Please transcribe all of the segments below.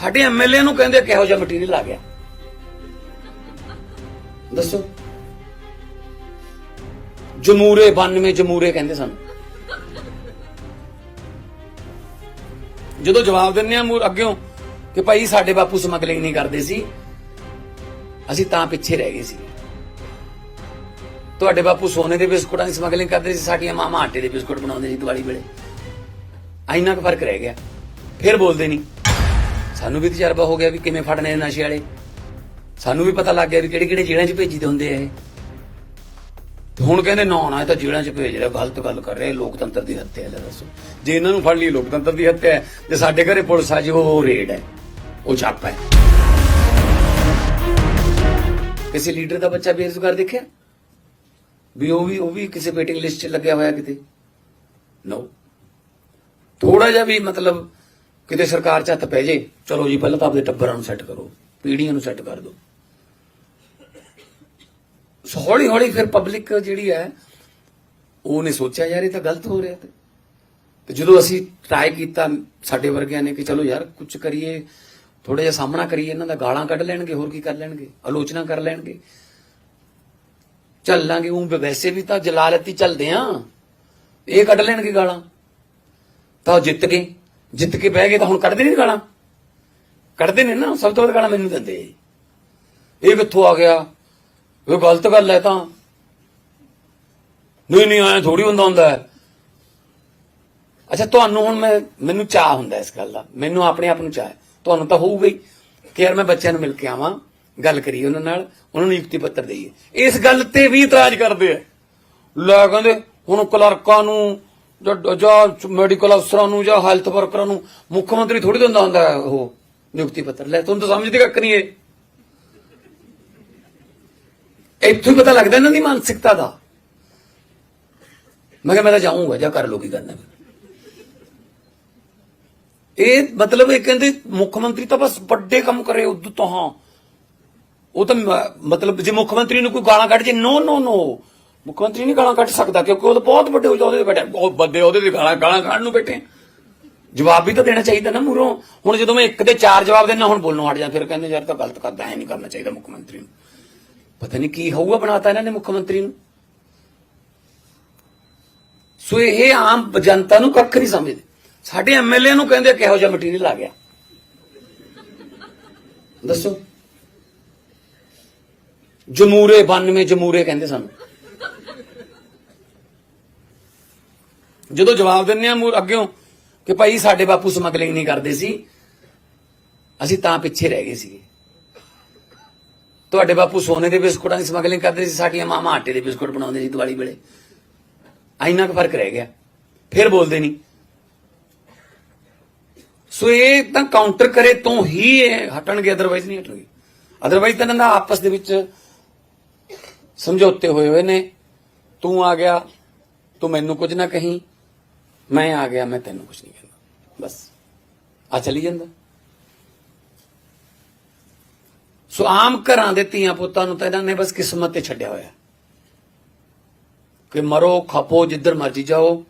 ਸਾਡੇ ਐਮਐਲਏ ਨੂੰ ਕਹਿੰਦੇ ਕਿਹੋ ਜਿਹਾ ਮਟੀਰੀਅਲ ਆ ਗਿਆ। ਦੱਸੋ। ਜਮੂਰੇ 92 ਜਮੂਰੇ ਕਹਿੰਦੇ ਸਾਨੂੰ। ਜਦੋਂ ਜਵਾਬ ਦਿੰਨੇ ਆ ਮੂਰ ਅੱਗਿਓਂ ਕਿ ਭਾਈ ਸਾਡੇ ਬਾਪੂ ਸਮਗਲਿੰਗ ਨਹੀਂ ਕਰਦੇ ਸੀ। ਅਸੀਂ ਤਾਂ ਪਿੱਛੇ ਰਹਿ ਗਏ ਸੀ। ਤੁਹਾਡੇ ਬਾਪੂ ਸੋਨੇ ਦੇ ਬਿਸਕੁਟਾਂ ਦੀ ਸਮਗਲਿੰਗ ਕਰਦੇ ਸੀ, ਸਾਡੀਆਂ ਮਾਮਾ ਆਟੇ ਦੇ ਬਿਸਕੁਟ ਬਣਾਉਂਦੇ ਸੀ ਦੀਵਾਲੀ ਵੇਲੇ। ਇੰਨਾ ਕੁ ਫ਼ਰਕ ਰਹਿ ਗਿਆ। ਫਿਰ ਬੋਲਦੇ ਨਹੀਂ। ਸਾਨੂੰ ਵੀ ਤਜਰਬਾ ਹੋ ਗਿਆ ਵੀ ਕਿਵੇਂ ਫੜਨੇ ਨੇ ਨਸ਼ੇ ਵਾਲੇ। ਸਾਨੂੰ ਵੀ ਪਤਾ ਲੱਗ ਗਿਆ ਵੀ ਕਿਹੜੇ ਕਿਹੜੇ ਜੇਲ੍ਹਾਂ 'ਚ ਭੇਜੀਦੇ ਹੁੰਦੇ ਆ ਇਹ। ਤੇ ਹੁਣ ਕਹਿੰਦੇ ਨਾ ਨਾ, ਇਹ ਤਾਂ ਜੇਲ੍ਹਾਂ 'ਚ ਭੇਜ ਰਿਹਾ, ਗਲਤ ਗੱਲ ਕਰ ਰਹੇ ਲੋਕਤੰਤਰ ਦੀ ਹੱਤਿਆ ਲੈ ਦੱਸੋ। ਜੇ ਇਹਨਾਂ ਨੂੰ ਫੜ ਲਈ, ਲੋਕਤੰਤਰ ਦੀ ਹੱਤਿਆ ਹੈ ਜੇ ਸਾਡੇ ਘਰੇ ਪੁਲਿਸ ਆ ਜੀ, ਉਹ ਰੇਡ ਹੈ, ਉਹ ਛਾਪਾ ਹੈ। ਕਿਸੇ ਲੀਡਰ ਦਾ ਬੱਚਾ ਬੇਰੁਜ਼ਗਾਰ ਦੇਖਿਆ? ਵੀ ਉਹ ਵੀ ਉਹ ਵੀ ਕਿਸੇ ਵੇਟਿੰਗ ਲਿਸਟ 'ਚ ਲੱਗਿਆ ਹੋਇਆ ਕਿਤੇ? ਨੋ ਥੋੜਾ ਜਿਹਾ ਵੀ ਮਤਲਬ ਕਿਤੇ ਸਰਕਾਰ 'ਚ ਹੱਥ ਪੈ ਜੇ, ਚਲੋ ਜੀ, ਪਹਿਲਾਂ ਤਾਂ ਆਪਣੇ ਟੱਬਰਾਂ ਨੂੰ ਸੈੱਟ ਕਰੋ, ਪੀੜ੍ਹੀਆਂ ਨੂੰ ਸੈੱਟ ਕਰ ਦਿਓ। ਸੋ ਹੌਲੀ ਹੌਲੀ ਫਿਰ ਪਬਲਿਕ ਜਿਹੜੀ ਹੈ ਉਹਨੇ ਸੋਚਿਆ ਯਾਰ, ਇਹ ਤਾਂ ਗਲਤ ਹੋ ਰਿਹਾ ਤੇ। ਤੇ ਜਦੋਂ ਅਸੀਂ ਟਰਾਈ ਕੀਤਾ ਸਾਡੇ ਵਰਗਿਆਂ ਨੇ ਕਿ ਚਲੋ ਯਾਰ ਕੁਝ ਕਰੀਏ ਥੋੜਾ ਜਿਹਾ ਸਾਹਮਣਾ ਕਰੀਏ, ਇਹਨਾਂ ਦਾ ਗਾਲਾਂ ਕੱਢ ਲੈਣਗੇ, ਹੋਰ ਕੀ ਕਰ ਲੈਣਗੇ, ਆਲੋਚਨਾ ਕਰ ਲੈਣਗੇ। ਚੱਲਾਂਗੇ ਉਹ ਵੈਸੇ ਵੀ ਤਾਂ ਜਲਾਲਤੀ ਚੱਲਦੇ ਆ, ਇਹ ਕੱਢ ਲੈਣਗੇ ਗਾਲਾਂ। ਤਾਂ ਉਹ ਜਿੱਤ ਗਏ। ਜਿੱਤ ਕੇ ਬਹਿ ਗਏ ਤਾਂ ਹੁਣ ਕੱਢਦੇ ਨਹੀਂ ਗਾਲਾਂ? ਕੱਢਦੇ ਨੇ ਨਾ, ਸਭ ਤੋਂ ਵੱਧ ਗਾਲਾਂ ਮੈਨੂੰ ਦਿੰਦੇ। ਇਹ ਕਿੱਥੋਂ ਆ ਗਿਆ? ਇਹ ਗਲਤ ਗੱਲ ਹੈ ਤਾਂ। ਨਹੀਂ ਨਹੀਂ ਆਇਆ ਥੋੜੀ ਹੁੰਦਾ ਹੁੰਦਾ ਹੈ। ਅੱਛਾ, ਤੁਹਾਨੂੰ ਹੁਣ ਮੈਂ, ਮੈਨੂੰ ਚਾਹ ਹੁੰਦਾ ਇਸ ਗੱਲ ਦਾ। ਮੈਨੂੰ ਆਪਣੇ ਆਪ ਨੂੰ ਚਾਹ ਤੁਹਾਨੂੰ ਤਾਂ ਹੋਊਗਾ ਹੀ ਕਿ ਯਾਰ ਮੈਂ ਬੱਚਿਆਂ ਨੂੰ ਮਿਲ ਕੇ ਆਵਾਂ, ਗੱਲ ਕਰੀਏ ਉਹਨਾਂ ਨਾਲ, ਉਹਨਾਂ ਨੂੰ ਨਿਯੁਕਤੀ ਪੱਤਰ ਦੇਈਏ। ਇਸ ਗੱਲ ਤੇ ਵੀ ਇਤਰਾਜ਼ ਕਰਦੇ ਆ। ਲੈ ਕਹਿੰਦੇ, ਹੁਣ ਕਲਰਕਾਂ ਨੂੰ ਜਾਂ- ਮੈਡੀਕਲ ਅਫਸਰਾਂ ਨੂੰ ਜਾਂ ਹੈਲਥ ਵਰਕਰਾਂ ਨੂੰ ਮੁੱਖ ਮੰਤਰੀ ਥੋੜੀ ਦਿੰਦਾ ਹੁੰਦਾ ਉਹ ਨਿਯੁਕਤੀ ਪੱਤਰ। ਲੈ, ਤੁਹਾਨੂੰ ਤਾਂ ਸਮਝਦੇ ਕੱਖ ਨਹੀਂ ਇਹ ਇੱਥੋਂ ਹੀ ਪਤਾ ਲੱਗਦਾ ਇਹਨਾਂ ਦੀ ਮਾਨਸਿਕਤਾ ਦਾ। ਮੈਂ ਕਿਹਾ ਮੈਂ ਤਾਂ ਜਾਊਂਗਾ, ਜਾਂ ਕਰ ਲੋ ਕੀ ਕਰਨਾ ਇਹ ਮਤਲਬ ਇਹ ਕਹਿੰਦੇ ਮੁੱਖ ਮੰਤਰੀ ਤਾਂ ਬਸ ਵੱਡੇ ਕੰਮ ਕਰੇ ਉਦੋਂ ਤੋਂ ਹਾਂ। ਉਹ ਤਾਂ ਮਤਲਬ ਜੇ ਮੁੱਖ ਮੰਤਰੀ ਨੂੰ ਕੋਈ ਗਾਲਾਂ ਕੱਢ ਜੇ ਨੋ ਨੋ ਨੋ ਮੁੱਖ ਮੰਤਰੀ ਨਹੀਂ ਗਾਲਾਂ ਕੱਢ ਸਕਦਾ ਕਿਉਂਕਿ ਉਹ ਤਾਂ ਬਹੁਤ ਵੱਡੇ ਉਹਦੇ ਤੇ ਬੈਠੇ ਬਹੁਤ ਵੱਡੇ ਉਹਦੇ ਤੇ ਗਾਲਾਂ ਗਾਲਾਂ ਕੱਢਣ ਨੂੰ ਬੈਠੇ। ਜਵਾਬ ਵੀ ਤਾਂ ਦੇਣਾ ਚਾਹੀਦਾ ਨਾ ਮੂਰੋਂ ਹੁਣ ਜਦੋਂ ਮੈਂ ਇੱਕ ਦੇ ਚਾਰ ਜਵਾਬ ਦੇਣਾ ਹੁਣ ਬੋਲਣੋਂ ਹਟ ਜਾ, ਫਿਰ ਕਹਿੰਦੇ ਯਾਰ ਤਾਂ ਗਲਤ ਕਰਦਾ, ਐ ਨਹੀਂ ਕਰਨਾ ਚਾਹੀਦਾ ਮੁੱਖ ਮੰਤਰੀ ਨੂੰ। ਪਤਾ ਨਹੀਂ ਕੀ ਹੋਊਗਾ ਬਣਾਤਾ ਇਹਨਾਂ ਨੇ ਮੁੱਖ ਮੰਤਰੀ ਨੂੰ। ਸੋ ਇਹ ਆਮ ਜਨਤਾ ਨੂੰ ਕੱਖ ਨਹੀਂ ਸਮਝਦੇ। ਸਾਡੇ ਐਮਐਲਏ ਨੂੰ ਕਹਿੰਦੇ ਕਿਹੋ ਜਿਹਾ ਮਟੀਰੀਅਲ ਆ ਗਿਆ। ਦੱਸੋ। ਜਮੂਰੇ 92 ਜਮੂਰੇ ਕਹਿੰਦੇ ਸਾਨੂੰ। ਜਦੋਂ ਜਵਾਬ ਦਿੰਨੇ ਆ ਮੂਰ ਅੱਗਿਓਂ ਕਿ ਭਾਈ ਸਾਡੇ ਬਾਪੂ ਸਮਗਲਿੰਗ ਨਹੀਂ ਕਰਦੇ ਸੀ, ਅਸੀਂ ਤਾਂ ਪਿੱਛੇ ਰਹਿ ਗਏ ਸੀਗੇ। ਤੁਹਾਡੇ ਬਾਪੂ ਸੋਨੇ ਦੇ ਬਿਸਕੁਟਾਂ ਦੀ ਸਮਗਲਿੰਗ ਕਰਦੇ ਸੀ, ਸਾਡੀਆਂ ਮਾਮਾ ਆਟੇ ਦੇ ਬਿਸਕੁਟ ਬਣਾਉਂਦੇ ਸੀ ਦੀਵਾਲੀ ਵੇਲੇ। ਇੰਨਾ ਕੁ ਫ਼ਰਕ ਰਹਿ ਗਿਆ। ਫਿਰ ਬੋਲਦੇ ਨਹੀਂ। ਸੋ ਇਹ ਤਾਂ ਕਾਊਂਟਰ ਕਰੇ ਤੋਂ ਹੀ ਇਹ ਹਟਣਗੇ ਅਦਰਵਾਈਜ਼ ਨਹੀਂ ਹਟਣਗੇ। ਅਦਰਵਾਈਜ਼ ਤਾਂ ਇਹਨਾਂ ਦਾ ਆਪਸ ਦੇ ਵਿੱਚ ਸਮਝੌਤੇ ਹੋਏ ਹੋਏ ਨੇ। ਤੂੰ ਆ ਗਿਆ, ਤੂੰ ਮੈਨੂੰ ਕੁਝ ਨਾ ਕਹੀਂ। ਮੈਂ ਆ ਗਿਆ, ਮੈਂ ਤੈਨੂੰ ਕੁਝ ਨਹੀਂ ਕਹਿੰਦਾ। ਬਸ। ਆ ਚਲੀ ਜਾਂਦਾ। ਸੋ ਆਮ ਘਰਾਂ ਦੇ ਧੀਆਂ ਪੁੱਤਾਂ ਨੂੰ ਤਾਂ ਇਹਨਾਂ ਨੇ ਬਸ ਕਿਸਮਤ ਤੇ ਛੱਡਿਆ ਹੋਇਆ। ਕਿ ਮਰੋ, ਖਪੋ, ਜਿੱਧਰ ਮਰਜ਼ੀ ਜਾਓ।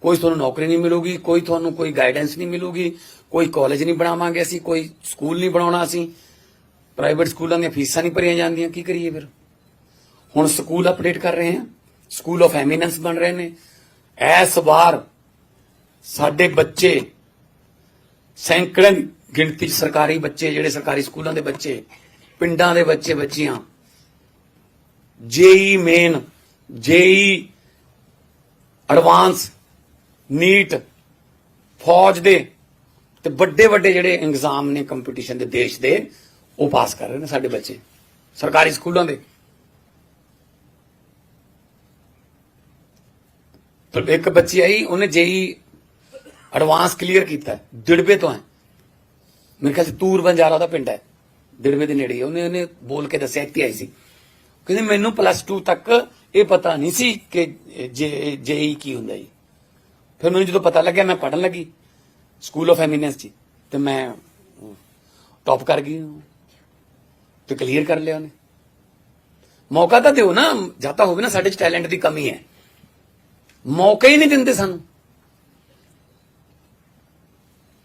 ਕੋਈ ਤੁਹਾਨੂੰ ਨੌਕਰੀ ਨਹੀਂ ਮਿਲੂਗੀ, ਕੋਈ ਤੁਹਾਨੂੰ ਕੋਈ ਗਾਈਡੈਂਸ ਨਹੀਂ ਮਿਲੂਗੀ, ਕੋਈ ਕਾਲਜ ਨਹੀਂ ਬਣਾਵਾਂਗੇ ਅਸੀਂ, ਕੋਈ ਸਕੂਲ ਨਹੀਂ ਬਣਾਉਣਾ ਅਸੀਂ। ਪ੍ਰਾਈਵੇਟ ਸਕੂਲਾਂ ਦੀਆਂ ਫੀਸਾਂ ਨਹੀਂ ਭਰੀਆਂ ਜਾਂਦੀਆਂ, ਕੀ ਕਰੀਏ ਫਿਰ? ਹੁਣ ਸਕੂਲ ਅਪਡੇਟ ਕਰ ਰਹੇ ਹਾਂ। ਸਕੂਲ ਆਫ ਐਮੀਨੈਂਸ ਬਣ ਰਹੇ ਨੇ। ਇਸ ਵਾਰ ਸਾਡੇ ਬੱਚੇ ਸੈਂਕੜੇ ਗਿਣਤੀ 'ਚ ਸਰਕਾਰੀ ਬੱਚੇ, ਜਿਹੜੇ ਸਰਕਾਰੀ ਸਕੂਲਾਂ ਦੇ ਬੱਚੇ, ਪਿੰਡਾਂ ਦੇ ਬੱਚੇ, ਬੱਚੀਆਂ, JEE main, JEE advance NEET ਫੌਜ ਦੇ ਤੇ ਵੱਡੇ ਵੱਡੇ ਜਿਹੜੇ ਐਗਜ਼ਾਮ ਨੇ ਕੰਪੀਟੀਸ਼ਨ ਦੇ ਦੇਸ਼ ਦੇ, ਉਹ ਪਾਸ ਕਰ ਰਹੇ ਨੇ ਸਾਡੇ ਬੱਚੇ। ਸਰਕਾਰੀ ਸਕੂਲਾਂ ਦੇ ਪਰ ਇੱਕ ਬੱਚੀ ਆਈ ਉਹਨੇ ਜੇਈ ਐਡਵਾਂਸ ਕਲੀਅਰ ਕੀਤਾ ਹੈ, ਦਿੜਬੇ ਤੋਂ ਹੈ। ਮੇਰੇ ਖਿਆਲ ਚ ਤੂਰ ਬੰਜਾਰਾ ਦਾ ਪਿੰਡ ਹੈ ਦਿੜਬੇ ਦੇ ਨੇੜੇ ਉਹਨੇ ਉਹਨੇ ਬੋਲ ਕੇ ਦੱਸਿਆ ਇੱਥੇ ਆਈ ਸੀ। ਕਹਿੰਦੇ ਮੈਨੂੰ ਪਲੱਸ 2 ਤੱਕ ਇਹ ਪਤਾ ਨਹੀਂ ਸੀ ਕਿ ਜੇ ਜੇਈ ਕੀ ਹੁੰਦਾ ਜੀ। ਫਿਰ ਮੈਨੂੰ ਜਦੋਂ ਪਤਾ ਲੱਗਿਆ ਮੈਂ ਪੜਨ ਲੱਗੀ ਸਕੂਲ ਆਫ ਐਮੀਨੈਂਸ ਜੀ ਤੇ ਮੈਂ ਟੌਪ ਕਰ ਗਈ। ਤੇ ਕਲੀਅਰ ਕਰ ਲਿਆ ਉਹਨੇ। ਮੌਕਾ ਤਾਂ ਦਿਓ ਨਾ ਜਾਂ ਤਾਂ ਹੋਵੇ ਨਾ ਸਾਡੇ ਚ ਟੈਲੈਂਟ ਦੀ ਕਮੀ ਹੈ। ਮੌਕਾ ਹੀ ਨਹੀਂ ਦਿੰਦੇ ਸਾਨੂੰ।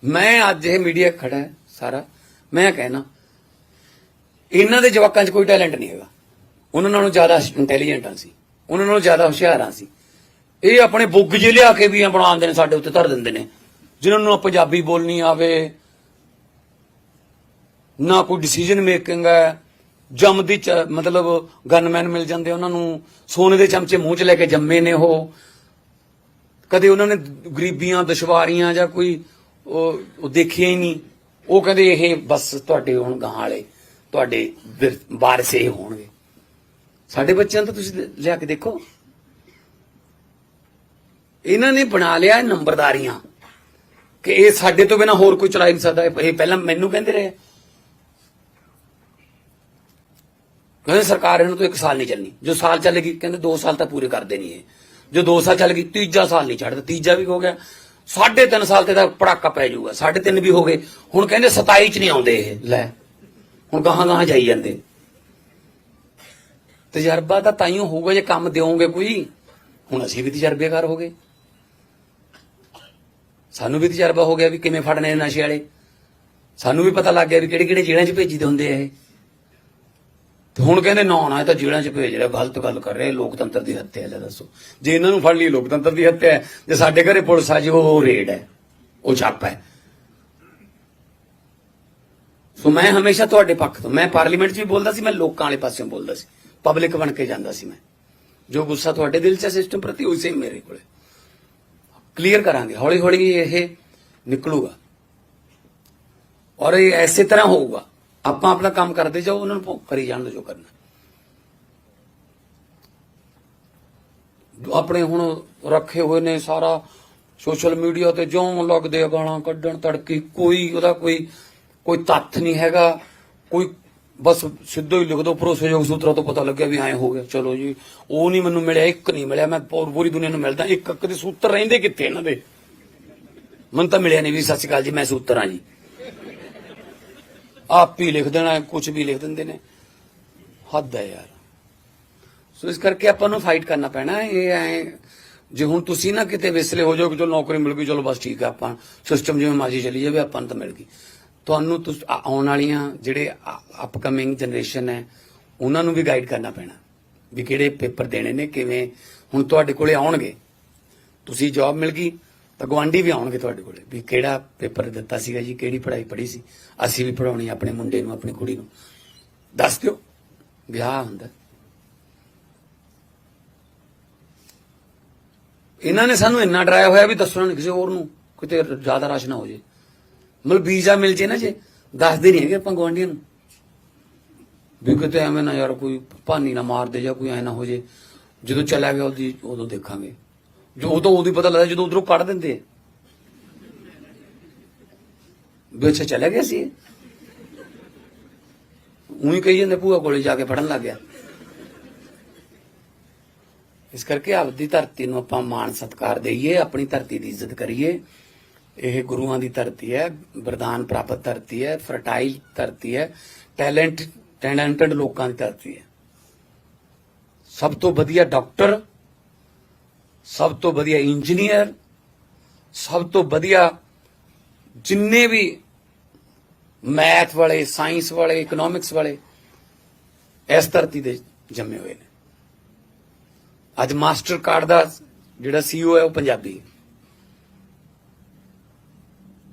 ਮੈਂ ਅੱਜ ਇਹ ਮੀਡੀਆ ਖੜਾ ਹੈ ਸਾਰਾ। ਮੈਂ ਕਹਿਣਾ, ਇਹਨਾਂ ਦੇ ਜਵਾਕਾਂ 'ਚ ਕੋਈ ਟੈਲੈਂਟ ਨਹੀਂ ਹੈਗਾ। ਉਹਨਾਂ ਨਾਲੋਂ ਜ਼ਿਆਦਾ ਇੰਟੈਲੀਜੈਂਟ ਸੀ ਉਹਨਾਂ ਨਾਲੋਂ ਜ਼ਿਆਦਾ ਹੁਸ਼ਿਆਰਾਂ ਸੀ ਇਹ ਆਪਣੇ ਬੁੱਗ ਜੇ ਲਿਆ ਕੇ ਵੀ ਇਹ ਬਣਾਉਂਦੇ ਨੇ, ਸਾਡੇ ਉੱਤੇ ਧਰ ਦਿੰਦੇ ਨੇ। ਜਿਨ੍ਹਾਂ ਨੂੰ ਪੰਜਾਬੀ ਬੋਲਣੀ ਆਵੇ, ਨਾ ਕੋਈ ਡਿਸੀਜਨ ਮੇਕਿੰਗ ਹੈ। ਜੰਮਦੀ ਚ- ਮਤਲਬ ਗਨਮੈਨ ਮਿਲ ਜਾਂਦੇ ਉਹਨਾਂ ਨੂੰ। ਸੋਨੇ ਦੇ ਚਮਚੇ ਮੂੰਹ 'ਚ ਲੈ ਕੇ ਜੰਮੇ ਨੇ ਉਹ। ਕਦੇ ਉਹਨਾਂ ਨੇ ਗਰੀਬੀਆਂ, ਦੁਸ਼ਵਾਰੀਆਂ ਜਾਂ ਕੋਈ ਉਹ ਉਹ ਦੇਖਿਆ ਹੀ ਨਹੀਂ। ਉਹ ਕਹਿੰਦੇ ਇਹ ਬਸ ਤੁਹਾਡੇ ਹੁਣ ਗਾਂ ਵਾਲੇ, ਤੁਹਾਡੇ ਵਿਰ- ਇਹ ਹੋਣਗੇ। ਸਾਡੇ ਬੱਚਿਆਂ ਨੂੰ ਤਾਂ ਤੁਸੀਂ ਲਿਆ ਕੇ ਦੇਖੋ। ਇਹਨਾਂ ਨੇ ਬਣਾ ਲਿਆ ਨੰਬਰਦਾਰੀਆਂ ਕਿ ਇਹ ਸਾਡੇ ਤੋਂ ਬਿਨਾ ਹੋਰ ਕੋਈ ਚਲਾ ਹੀ ਨਹੀਂ ਸਕਦਾ। ਇਹ ਪਹਿਲਾਂ ਮੈਨੂੰ ਕਹਿੰਦੇ ਰਹੇ। ਕਹਿੰਦੇ ਸਰਕਾਰ ਇਹਨੂੰ ਤੋਂ ਇੱਕ ਸਾਲ ਨਹੀਂ ਚੱਲਣੀ। ਜੋ ਸਾਲ ਚੱਲੇਗੀ, ਕਹਿੰਦੇ 2 ਸਾਲ ਤਾਂ ਪੂਰੇ ਕਰਦੇ ਨਹੀਂ ਇਹ। ਜੋ 2 ਸਾਲ ਚੱਲ ਗਈ ਤੀਜਾ ਸਾਲ ਨਹੀਂ ਛੱਡਦਾ ਤੀਜਾ ਵੀ ਹੋ ਗਿਆ। ਸਾਢੇ ਤਿੰਨ ਸਾਲ ਤੇ ਤਾਂ ਪੜਾਕਾ ਪੈ ਜਾਊਗਾ ਸਾਢੇ ਤਿੰਨ ਵੀ ਹੋ ਗਏ। ਹੁਣ ਕਹਿੰਦੇ 27 ਚ ਨਹੀਂ ਆਉਂਦੇ ਇਹ। ਲੈ। ਹੁਣ ਗਾਹਾਂ ਗਾਹਾਂ ਜਾਈ ਜਾਂਦੇ। ਤਜਰਬਾ ਤਾਂ ਤਾਈਓ ਹੋਊਗਾ ਜੇ ਕੰਮ ਦਿਓਗੇ ਕੋਈ ਹੁਣ ਅਸੀਂ ਵੀ ਤਜਰਬੇਕਾਰ ਹੋ ਗਏ। ਸਾਨੂੰ ਵੀ ਤਜਰਬਾ ਹੋ ਗਿਆ ਵੀ ਕਿਵੇਂ ਫੜਨੇ ਨਸ਼ੇ ਵਾਲੇ। ਸਾਨੂੰ ਵੀ ਪਤਾ ਲੱਗ ਗਿਆ ਵੀ ਕਿਹੜੇ ਕਿਹੜੇ ਜੇਲ੍ਹਾਂ 'ਚ ਭੇਜੀਦੇ ਹੁੰਦੇ ਆ ਇਹ। ਤੇ ਹੁਣ ਕਹਿੰਦੇ ਨਾ ਨਾ, ਇਹ ਤਾਂ ਜੇਲ੍ਹਾਂ 'ਚ ਭੇਜ ਰਿਹਾ, ਗਲਤ ਗੱਲ ਕਰ ਰਹੇ ਲੋਕਤੰਤਰ ਦੀ ਹੱਤਿਆ ਹੈ ਦੱਸੋ। ਜੇ ਇਹਨਾਂ ਨੂੰ ਫੜ ਲਈ, ਲੋਕਤੰਤਰ ਦੀ ਹੱਤਿਆ ਹੈ, ਜੇ ਸਾਡੇ ਘਰੇ ਪੁਲਿਸ ਆ ਜੀ, ਉਹ ਰੇਡ ਹੈ, ਉਹ ਛਾਪ ਹੈ। ਸੋ ਮੈਂ ਹਮੇਸ਼ਾ ਤੁਹਾਡੇ ਪੱਖ ਤੋਂ, ਮੈਂ ਪਾਰਲੀਮੈਂਟ 'ਚ ਵੀ ਬੋਲਦਾ ਸੀ, ਮੈਂ ਲੋਕਾਂ ਵਾਲੇ ਪਾਸਿਓਂ ਬੋਲਦਾ ਸੀ, ਪਬਲਿਕ ਬਣ ਕੇ ਜਾਂਦਾ ਸੀ ਮੈਂ। ਜੋ ਗੁੱਸਾ ਤੁਹਾਡੇ ਦਿਲ 'ਚ ਹੈ ਸਿਸਟਮ ਪ੍ਰਤੀ ਉਸੇ ਹੀ ਮੇਰੇ ਕੋਲੇ। ਕਲੀਅਰ ਕਰਾਂਗੇ ਹੌਲੀ ਹੌਲੀ ਇਹ ਨਿਕਲੂਗਾ। ਔਰ ਇਹ ਐਸੇ ਤਰ੍ਹਾਂ ਹੋਊਗਾ ਆਪਾਂ ਆਪਣਾ ਕੰਮ ਕਰਦੇ ਜਾਓ, ਉਹਨਾਂ ਨੂੰ ਕਰੀ ਜਾਣ ਦਿਓ ਜੋ ਕਰਨਾ। ਆਪਣੇ ਹੁਣ ਰੱਖੇ ਹੋਏ ਨੇ ਸਾਰਾ ਸੋਸ਼ਲ ਮੀਡੀਆ ਤੇ ਜਿਉਂ ਲੱਗਦੇ ਆ ਗਾਲਾਂ ਕੱਢਣ ਤੜਕੀ, ਕੋਈ ਉਹਦਾ ਕੋਈ ਕੋਈ ਤੱਥ ਨਹੀਂ ਹੈਗਾ। ਕੋਈ ਬਸ ਸਿੱਧੋ ਹੀ ਲਿਖ ਦੋ ਉੱਪਰੋਂ ਸਹਿਯੋਗ ਸੂਤਰਾਂ ਤੋਂ ਪਤਾ ਲੱਗਿਆ ਵੀ ਐਂ ਹੋ ਗਿਆ। ਚਲੋ ਜੀ, ਉਹ ਨਹੀਂ ਮੈਨੂੰ ਮਿਲਿਆ, ਇੱਕ ਨਹੀਂ ਮਿਲਿਆ। ਮੈਂ ਪੂਰੀ ਦੁਨੀਆ ਨੂੰ ਮਿਲਦਾ, ਇੱਕ ਇੱਕ ਦੇ ਸੂਤਰ ਰਹਿੰਦੇ ਕਿੱਥੇ ਇਹਨਾਂ ਦੇ? ਮੈਨੂੰ ਤਾਂ ਮਿਲਿਆ ਨਹੀਂ ਵੀ ਸਤਿ ਸ਼੍ਰੀ ਅਕਾਲ ਜੀ, ਮੈਂ ਸੂਤਰ ਹਾਂ ਜੀ। ਆਪ ਹੀ ਲਿਖ ਦੇਣਾ ਕੁਝ ਵੀ ਲਿਖ ਦਿੰਦੇ ਨੇ। ਹੱਦ ਹੈ ਯਾਰ। ਸੋ ਇਸ ਕਰਕੇ ਆਪਾਂ ਨੂੰ ਫਾਈਟ ਕਰਨਾ ਪੈਣਾ ਇਹ ਐ, ਜੇ ਹੁਣ ਤੁਸੀਂ ਨਾ ਕਿਤੇ ਵਿਸਲੇ ਹੋ ਜਾਓ ਕਿ ਚਲੋ ਨੌਕਰੀ ਮਿਲ ਗਈ, ਚਲੋ ਬਸ ਠੀਕ ਆ ਆਪਾਂ। ਸਿਸਟਮ ਜਿਵੇਂ ਮਰਜ਼ੀ ਚੱਲੀ ਜਾਵੇ, ਆਪਾਂ ਨੂੰ ਤਾਂ ਮਿਲ ਗਈ। ਤੁਹਾਨੂੰ ਤੁਸ ਆਉਣ ਵਾਲੀਆਂ ਜਿਹੜੇ ਅਪਕਮਿੰਗ ਜਨਰੇਸ਼ਨ ਹੈ, ਉਹਨਾਂ ਨੂੰ ਵੀ ਗਾਈਡ ਕਰਨਾ ਪੈਣਾ। ਵੀ ਕਿਹੜੇ ਪੇਪਰ ਦੇਣੇ ਨੇ, ਕਿਵੇਂ ਹੁਣ ਤੁਹਾਡੇ ਕੋਲੇ ਆਉਣਗੇ। ਤੁਸੀਂ ਜੌਬ ਮਿਲ ਗਈ ਤਾਂ ਗਵਾਂਢੀ ਵੀ ਆਉਣਗੇ ਤੁਹਾਡੇ ਕੋਲੇ ਵੀ ਕਿਹੜਾ ਪੇਪਰ ਦਿੱਤਾ ਸੀਗਾ ਜੀ, ਕਿਹੜੀ ਪੜ੍ਹਾਈ ਪੜ੍ਹੀ ਸੀ। ਅਸੀਂ ਵੀ ਪੜਾਉਣੀ ਆਪਣੇ ਮੁੰਡੇ ਨੂੰ, ਆਪਣੀ ਕੁੜੀ ਨੂੰ। ਦੱਸ ਦਿਓ, ਵਿਆਹ ਹੁੰਦਾ। ਇਹਨਾਂ ਨੇ ਸਾਨੂੰ ਇੰਨਾ ਡਰਾਇਆ ਹੋਇਆ ਵੀ ਦੱਸਣਾ ਨਹੀਂ ਕਿਸੇ ਹੋਰ ਨੂੰ, ਕਿਤੇ ਜ਼ਿਆਦਾ ਰਸ਼ ਨਾ ਹੋ ਜੇ। ਮਤਲਬ ਵੀਜ਼ਾ ਮਿਲ ਜੇ ਨਾ ਜੇ, ਦੱਸਦੇ ਨਹੀਂ ਹੈਗੇ ਆਪਾਂ ਗਵਾਂਢੀਆਂ ਨੂੰ। ਵੀ ਕਿਤੇ ਐਵੇਂ ਨਾ ਯਾਰ ਕੋਈ ਭਾਨੀ ਨਾ ਮਾਰ ਦੇ ਜਾਂ ਕੋਈ ਐ ਨਾ ਹੋ ਜੇ। ਜਦੋਂ ਚਲਾ ਗਿਆ ਉਹਦੀ, ਉਦੋਂ ਦੇਖਾਂਗੇ। ਜੋ ਉਦੋਂ ਉਦੋਂ ਪਤਾ ਲੱਗਦਾ ਜਦੋਂ ਉਧਰੋਂ ਕੱਢ ਦਿੰਦੇ ਆ। ਵੀ ਅੱਛਾ ਚਲਾ ਗਿਆ ਸੀ। ਉਹੀ ਕਹੀ ਜਾਂਦੇ, ਭੂਆ ਕੋਲੇ ਜਾ ਕੇ ਪੜਨ ਲੱਗ ਗਿਆ। ਇਸ ਕਰਕੇ ਆਪਦੀ ਧਰਤੀ ਨੂੰ ਆਪਾਂ ਮਾਣ ਸਤਿਕਾਰ ਦਈਏ, ਆਪਣੀ ਧਰਤੀ ਦੀ ਇੱਜ਼ਤ ਕਰੀਏ। ਇਹ ਗੁਰੂਆਂ ਦੀ ਧਰਤੀ ਹੈ, ਵਰਦਾਨ ਪ੍ਰਾਪਤ ਧਰਤੀ ਹੈ, ਫਰਟਾਈਲ ਧਰਤੀ ਹੈ, ਟੈਲੈਂਟ, ਟੈਲੈਂਟਡ ਲੋਕਾਂ ਦੀ ਧਰਤੀ ਹੈ। ਸਭ ਤੋਂ ਵਧੀਆ ਡਾਕਟਰ ਸਭ ਤੋਂ ਵਧੀਆ ਇੰਜੀਨੀਅਰ, ਸਭ ਤੋਂ ਵਧੀਆ ਜਿੰਨੇ ਵੀ ਮੈਥ ਵਾਲੇ, ਸਾਇੰਸ ਵਾਲੇ ਇਕਨੋਮਿਕਸ ਵਾਲੇ ਇਸ ਧਰਤੀ ਦੇ ਜੰਮੇ ਹੋਏ ਨੇ। ਅੱਜ ਮਾਸਟਰ ਕਾਰਡ ਦਾ ਜਿਹੜਾ ਸੀਈਓ ਹੈ ਉਹ ਪੰਜਾਬੀ ਹੈ।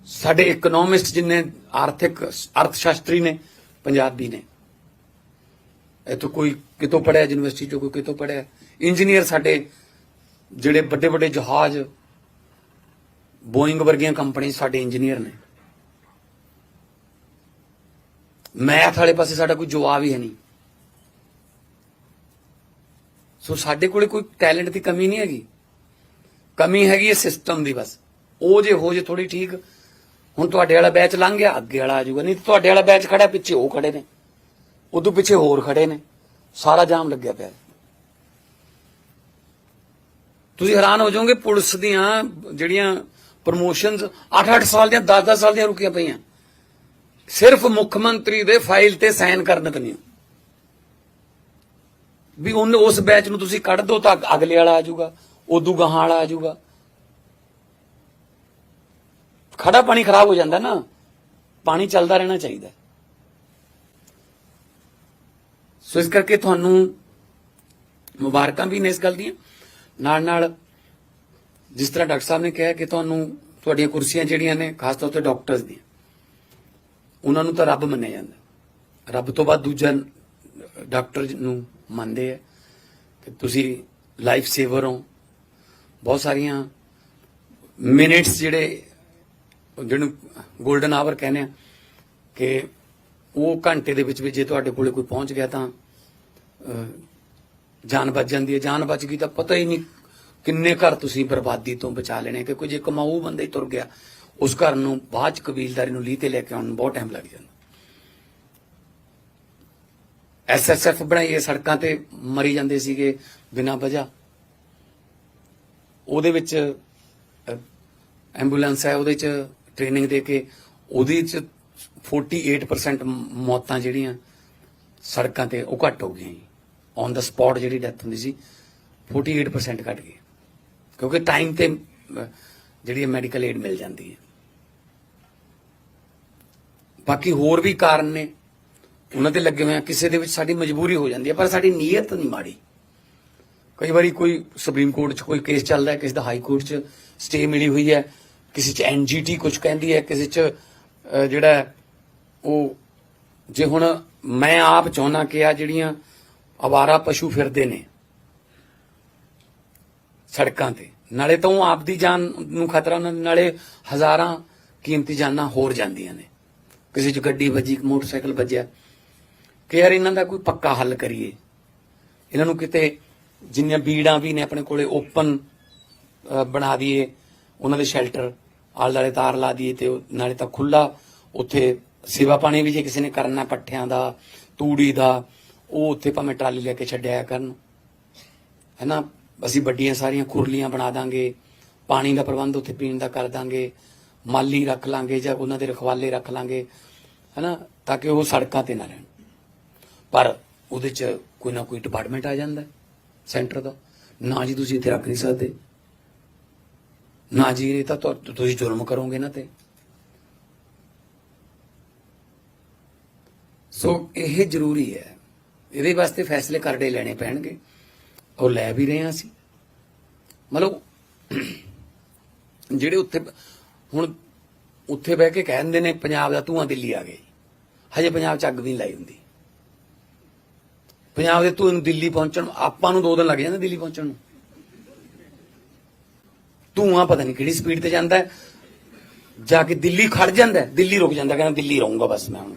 ਸਾਡੇ ਇਕਨੋਮਿਸਟ ਜਿੰਨੇ ਆਰਥਿਕ ਅਰਥ ਸ਼ਾਸਤਰੀ ਨੇ, ਪੰਜਾਬੀ ਨੇ। ਇਹ ਤੋਂ ਕੋਈ ਕਿਤੋਂ ਪੜਿਆ ਯੂਨੀਵਰਸਿਟੀ ਚੋਂ, ਕੋਈ ਕਿਤੋਂ ਪੜਿਆ ਇੰਜੀਨੀਅਰ ਸਾਡੇ ਜਿਹੜੇ ਵੱਡੇ ਵੱਡੇ ਜਹਾਜ਼ ਬੋਇੰਗ ਵਰਗੀਆਂ ਕੰਪਨੀ ਸਾਡੇ ਇੰਜੀਨੀਅਰ ਨੇ। ਮੈਥ ਵਾਲੇ ਪਾਸੇ ਸਾਡਾ ਕੋਈ ਜਵਾਬ ਹੀ ਹੈ ਨਹੀਂ। ਸੋ ਸਾਡੇ ਕੋਲੇ ਕੋਈ ਟੈਲੈਂਟ ਦੀ ਕਮੀ ਨਹੀਂ ਹੈਗੀ। ਕਮੀ ਹੈਗੀ ਹੈ ਸਿਸਟਮ ਦੀ ਬਸ। ਉਹ ਜੇ ਹੋ ਜੇ ਥੋੜੀ ਠੀਕ, ਹੁਣ ਤੁਹਾਡੇ ਵਾਲਾ ਬੈਚ ਲੰਘ ਗਿਆ, ਅੱਗੇ ਵਾਲਾ ਆ ਜਾਊਗਾ। ਨਹੀਂ ਤੁਹਾਡੇ ਵਾਲਾ ਬੈਚ ਖੜਾ ਪਿੱਛੇ ਉਹ ਖੜੇ ਨੇ। ਉਦੋਂ ਪਿੱਛੇ ਹੋਰ ਖੜੇ ਨੇ। ਸਾਰਾ ਜਾਮ ਲੱਗਿਆ ਪਿਆ। ਤੁਸੀਂ ਹੈਰਾਨ ਹੋ ਜਾਓਗੇ, ਪੁਲਿਸ ਦੀਆਂ ਜਿਹੜੀਆਂ ਪ੍ਰਮੋਸ਼ਨਸ 8-8 ਸਾਲ ਦੀਆਂ 10-10 ਸਾਲ ਦੀਆਂ ਰੁਕੀਆਂ ਪਈਆਂ। ਸਿਰਫ ਮੁੱਖ ਮੰਤਰੀ ਦੇ ਫਾਈਲ ਤੇ ਸਾਈਨ ਕਰਨ ਤੇ ਵੀ ਉਹਨੇ ਉਸ ਬੈਚ ਨੂੰ ਤੁਸੀਂ ਕੱਢ ਦੋ ਤਾਂ ਅਗਲੇ ਵਾਲਾ ਆ ਜਾਊਗਾ, ਉਦੋਂ ਗਾਹਾਂ ਵਾਲਾ ਆ ਜਾਊਗਾ। ਖੜਾ ਪਾਣੀ ਖਰਾਬ ਹੋ ਜਾਂਦਾ ਨਾ, ਪਾਣੀ ਚੱਲਦਾ ਰਹਿਣਾ ਚਾਹੀਦਾ। ਸੋ ਇਸ ਕਰਕੇ ਤੁਹਾਨੂੰ ਮੁਬਾਰਕਾਂ ਵੀ ਨੇ ਇਸ ਗੱਲ ਦੀਆਂ। ਨਾਲ ਨਾਲ ਜਿਸ ਤਰ੍ਹਾਂ ਡਾਕਟਰ ਸਾਹਿਬ ਨੇ ਕਿਹਾ ਕਿ ਤੁਹਾਨੂੰ ਤੁਹਾਡੀਆਂ ਕੁਰਸੀਆਂ ਜਿਹੜੀਆਂ ਨੇ, ਖਾਸ ਤੌਰ ਤੇ ਡਾਕਟਰਸ ਦੀਆਂ, ਉਹਨਾਂ ਨੂੰ ਤਾਂ ਰੱਬ ਮੰਨਿਆ ਜਾਂਦਾ। ਰੱਬ ਤੋਂ ਬਾਅਦ ਦੂਜਾ ਡਾਕਟਰ ਨੂੰ ਮੰਨਦੇ ਆ। ਕਿ ਤੁਸੀਂ ਲਾਈਫ ਸੇਵਰ ਹੋ। ਬਹੁਤ ਸਾਰੀਆਂ ਮਿੰਟਸ ਜਿਹੜੇ ਜਿਹਨੂੰ 골ਡਨ ਆਵਰ ਕਹਿੰਦੇ ਆ ਕਿ ਉਹ ਘੰਟੇ ਦੇ ਵਿੱਚ ਵੀ ਜੇ ਤੁਹਾਡੇ ਕੋਲੇ ਕੋਈ ਪਹੁੰਚ ਗਿਆ ਤਾਂ ਜਾਨ ਬਚ ਜਾਂਦੀ ਹੈ। ਜਾਨ ਬਚ ਗਈ ਤਾਂ ਪਤਾ ਹੀ ਨਹੀਂ ਕਿੰਨੇ ਘਰ ਤੁਸੀਂ ਬਰਬਾਦੀ ਤੋਂ ਬਚਾ ਲੈਣੇ ਕਿ ਕੋਈ ਜੇ ਕਮਾਊ ਬੰਦਾ ਹੀ ਤੁਰ ਗਿਆ ਉਸ ਘਰ ਨੂੰ ਬਾਅਦ ਚ ਕਬੀਲਦਾਰੀ ਨੂੰ ਲੀਹ ਤੇ ਲੈ ਕੇ ਆਉਣ ਨੂੰ ਬਹੁਤ ਟਾਈਮ ਲੱਗ ਜਾਂਦਾ। ਐਸਐਸਐਫ ਬਣਾਈਏ ਸੜਕਾਂ ਤੇ ਮਰੀ ਜਾਂਦੇ ਸੀਗੇ ਬਿਨਾਂ ਵਜ੍ਹਾ। ਉਹਦੇ ਵਿੱਚ ਅਹ, ਐਂਬੂਲੈਂਸ ਹੈ ਉਹਦੇ ਚ ਟ੍ਰੇਨਿੰਗ ਦੇ ਕੇ ਉਹਦੇ ਚ 48% ਮੌਤਾਂ ਜਿਹੜੀਆਂ ਸੜਕਾਂ ਤੇ ਉਹ ਘੱਟ ਹੋ ਗਈਆਂ ਔਨ ਦਾ ਸਪੌਟ ਜਿਹੜੀ ਡੈਥ ਹੁੰਦੀ ਸੀ 48% ਘੱਟ ਗਈ। ਕਿਉਂਕਿ ਟਾਈਮ ਤੇ ਜਿਹੜੀ ਮੈਡੀਕਲ ਏਡ ਮਿਲ ਜਾਂਦੀ ਹੈ। ਬਾਕੀ ਹੋਰ ਵੀ ਕਾਰਨ ਨੇ। ਉਹਨਾਂ ਤੇ ਲੱਗੇ ਹੋਏ ਆ, ਕਿਸੇ ਦੇ ਵਿੱਚ ਸਾਡੀ ਮਜਬੂਰੀ ਹੋ ਜਾਂਦੀ ਹੈ, ਪਰ ਸਾਡੀ ਨੀਅਤ ਨਹੀਂ ਮਾੜੀ। ਕਈ ਵਾਰੀ ਕੋਈ ਸੁਪਰੀਮ ਕੋਰਟ 'ਚ ਕੋਈ ਕੇਸ ਚੱਲਦਾ ਹੈ, ਕਿਸੇ ਦਾ ਹਾਈ ਕੋਰਟ 'ਚ ਸਟੇ ਮਿਲੀ ਹੋਈ ਹੈ, ਕਿਸੇ 'ਚ ਐਨਜੀਟੀ ਕੁਝ ਕਹਿੰਦੀ ਹੈ, ਕਿਸੇ 'ਚ ਜਿਹੜਾ ਉਹ, ਜੇ ਹੁਣ ਮੈਂ ਆਪ ਚਾਹੁੰਦਾ ਕਿ ਆ ਜਿਹੜੀਆਂ ਅਵਾਰਾ ਪਸ਼ੂ ਫਿਰਦੇ ਨੇ ਸੜਕਾਂ ਤੇ। ਨਾਲੇ ਤਾਂ ਉਹ ਆਪ ਦੀ ਜਾਨ ਨੂੰ ਖਤਰਾ ਉਹਨਾਂ ਨਾਲੇ ਹਜ਼ਾਰਾਂ ਕੀਮਤੀ ਜਾਨਾਂ ਹੋਰ ਜਾਂਦੀਆਂ ਨੇ। ਕਿਸੇ 'ਚ ਗੱਡੀ ਵੱਜੀ ਮੋਟਰਸਾਈਕਲ ਵੱਜਿਆ। ਕਿ ਯਾਰ ਇਹਨਾਂ ਦਾ ਕੋਈ ਪੱਕਾ ਹੱਲ ਕਰੀਏ। ਇਹਨਾਂ ਨੂੰ ਕਿਤੇ ਜਿੰਨੀਆਂ ਬੀੜਾਂ ਵੀ ਨੇ ਆਪਣੇ ਕੋਲੇ ਓਪਨ ਬਣਾ ਦਈਏ, ਉਹਨਾਂ ਦੇ ਸ਼ੈਲਟਰ, ਆਲੇ ਦੁਆਲੇ ਤਾਰ ਲਾ ਦਈਏ ਤੇ ਨਾਲੇ ਤਾਂ ਖੁੱਲਾ ਉੱਥੇ ਸੇਵਾ ਪਾਣੀ ਵੀ ਜੇ ਕਿਸੇ ਨੇ ਕਰਨਾ, ਪੱਠਿਆਂ ਦਾ, ਤੂੜੀ ਦਾ ਉਹ ਉੱਥੇ ਭਾਵੇਂ ਟਰਾਲੀ ਲੈ ਕੇ ਛੱਡਿਆ ਕਰਨ। ਹੈਨਾ? ਅਸੀਂ ਵੱਡੀਆਂ ਸਾਰੀਆਂ ਖੁਰਲੀਆਂ ਬਣਾ ਦਾਂਗੇ, ਪਾਣੀ ਦਾ ਪ੍ਰਬੰਧ ਉੱਥੇ ਪੀਣ ਦਾ ਕਰ ਦਾਂਗੇ, ਮਾਲੀ ਰੱਖ ਲਾਂਗੇ ਜਾਂ ਉਹਨਾਂ ਦੇ ਰਖਵਾਲੇ ਰੱਖ ਲਾਂਗੇ, ਹੈਨਾ? ਤਾਂ ਕਿ ਉਹ ਸੜਕਾਂ ਤੇ ਨਾ ਰਹਿਣ। ਪਰ ਉਹਦੇ ਚ ਕੋਈ ਨਾ ਕੋਈ ਡਿਪਾਰਟਮੈਂਟ ਆ ਜਾਂਦਾ ਸੈਂਟਰ ਦਾ। ਨਾ ਜੀ ਤੁਸੀਂ ਇੱਥੇ ਰੱਖ ਨਹੀਂ ਸਕਦੇ। ਨਾ ਜੀ ਇਹ ਤਾਂ, ਤੁਸੀਂ ਜ਼ੁਲਮ ਕਰੋਗੇ ਨਾ ਤੇ। ਸੋ ਇਹ ਜ਼ਰੂਰੀ ਹੈ ਇਹਦੇ ਵਾਸਤੇ ਫੈਸਲੇ ਕਰੜੇ ਲੈਣੇ ਪੈਣਗੇ। ਉਹ ਲੈ ਵੀ ਰਹੇ ਹਾਂ ਅਸੀਂ। ਮਤਲਬ, ਜਿਹੜੇ ਉੱਥੇ, ਹੁਣ ਉੱਥੇ ਬਹਿ ਕੇ ਕਹਿੰਦੇ ਨੇ, ਪੰਜਾਬ ਦਾ ਧੂਆਂ ਦਿੱਲੀ ਆ ਗਈ ਹਜੇ ਪੰਜਾਬ ਚ ਅੱਗ ਵੀ ਨਹੀਂ ਲਾਈ ਹੁੰਦੀ। ਪੰਜਾਬ ਦੇ ਧੂਏ ਨੂੰ ਦਿੱਲੀ ਪਹੁੰਚਣ ਨੂੰ, ਆਪਾਂ ਨੂੰ ਦੋ ਦਿਨ ਲੱਗ ਜਾਂਦੇ ਦਿੱਲੀ ਪਹੁੰਚਣ ਨੂੰ। ਧੂਆਂ ਪਤਾ ਨਹੀਂ ਕਿਹੜੀ ਸਪੀਡ ਤੇ ਜਾਂਦਾ ਜਾ ਕੇ ਦਿੱਲੀ ਖੜ ਜਾਂਦਾ ਦਿੱਲੀ ਰੁਕ ਜਾਂਦਾ ਕਹਿੰਦਾ ਦਿੱਲੀ ਰਹੂੰਗਾ ਬਸ ਮੈਂ ਹੁਣ।